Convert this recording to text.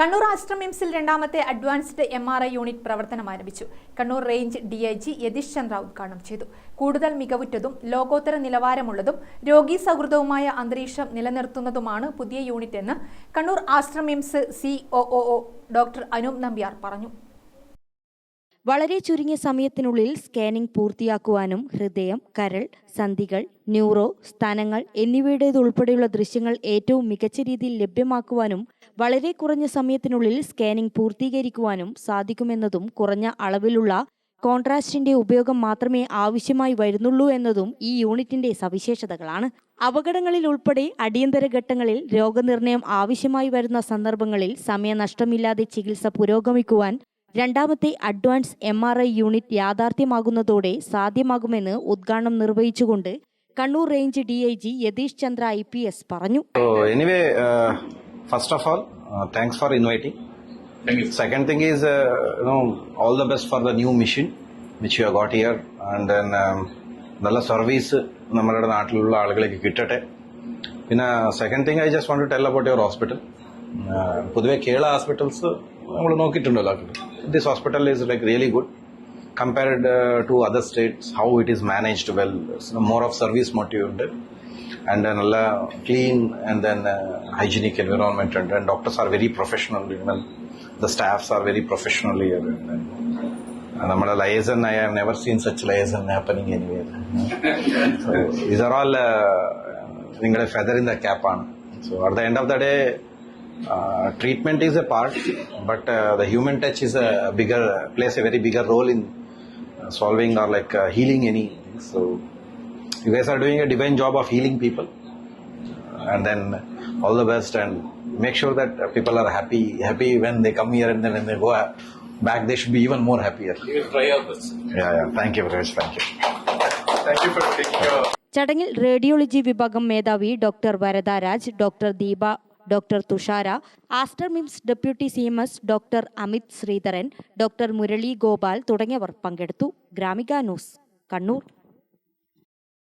കണ്ണൂർ ആശ്രം രണ്ടാമത്തെ advanced M R I unit പ്രവർത്തനം ആരംഭിച്ചു. Kannur range D I G Yatish Chandra ഉദ്ഘാടനം ചെയ്തു. കൂടുതൽ മികവുറ്റതും ലോകോത്തര നിലവാരമുള്ളതും രോഗീ സൗഹൃദവുമായ അന്തരീക്ഷം നിലനിർത്തുന്നതുമാണ് പുതിയ യൂണിറ്റ് എന്ന് Kannur ashram MIMS C O doctor Anoop Nambiar പറഞ്ഞു. വളരെ ചുരുങ്ങിയ സമയത്തിനുള്ളിൽ സ്കാനിംഗ് പൂർത്തിയാക്കുവാനും ഹൃദയം കരൾ സന്ധികൾ ന്യൂറോ സ്ഥാനങ്ങൾ എന്നിവയുടേതുൾപ്പെടെയുള്ള ദൃശ്യങ്ങൾ ഏറ്റവും മികച്ച രീതിയിൽ ലഭ്യമാക്കുവാനും വളരെ കുറഞ്ഞ സമയത്തിനുള്ളിൽ സ്കാനിംഗ് പൂർത്തീകരിക്കുവാനും സാധിക്കുമെന്നതും കുറഞ്ഞ അളവിലുള്ള കോൺട്രാസ്റ്റിന്റെ ഉപയോഗം മാത്രമേ ആവശ്യമായി വരുന്നുള്ളൂ എന്നതും ഈ യൂണിറ്റിന്റെ സവിശേഷതകളാണ്. അപകടങ്ങളിൽ ഉൾപ്പെടെ അടിയന്തര ഘട്ടങ്ങളിൽ രോഗനിർണയം ആവശ്യമായി വരുന്ന സന്ദർഭങ്ങളിൽ സമയനഷ്ടമില്ലാതെ ചികിത്സ പുരോഗമിക്കുവാൻ രണ്ടാമത്തെ advance M R I unit യാഥാർത്ഥ്യമാകുന്നതോടെ സാധ്യമാകുമെന്ന് ഉദ്ഘാടനം നിർവഹിച്ചുകൊണ്ട് Kannur range D I G Yatish Chandra I P S പറഞ്ഞു. First of all thanks for inviting second thing is all the best for the new mission which you got here and for the which you have got here, and then നല്ല service നമ്മളുടെ നാട്ടിലുള്ള ആളുകളിലേക്ക് കിട്ടട്ടെ. പിന്നെ second thing I just want to tell about your hospital പൊതുവെ Kerala hospitals നമ്മൾ നോക്കിയിട്ടുണ്ടല്ലോ this hospital is like really good compared to other states how it is managed well more of service motive ഉണ്ട് and നല്ല clean and then hygienic environment ഉണ്ട് and doctors are very professional the staffs are very professionally നമ്മുടെ liaison I have never seen such liaison happening anyway these are all നിങ്ങളുടെ feather in the ക്യാപ്പാണ് so at the end of the day treatment is a part but the human touch is plays a very bigger role in uh, solving or like uh, healing any. So you guys are doing a divine job of healing people and then all the best and make sure that uh, people are happy happy when they come here and then when they go uh, back they should be even more happier We will try our best. yeah yeah thank you very much thank you Thank you for taking your ചടങ്ങിൽ radiology വിഭാഗം മേധാവി doctor Varadaraj doctor Deepa doctor Thushara Aster MIMS deputy C M S doctor Amith Sreedharan doctor Murali Gopal തുടങ്ങിയവർ പങ്കെടുത്തു. Gramika news Kannur.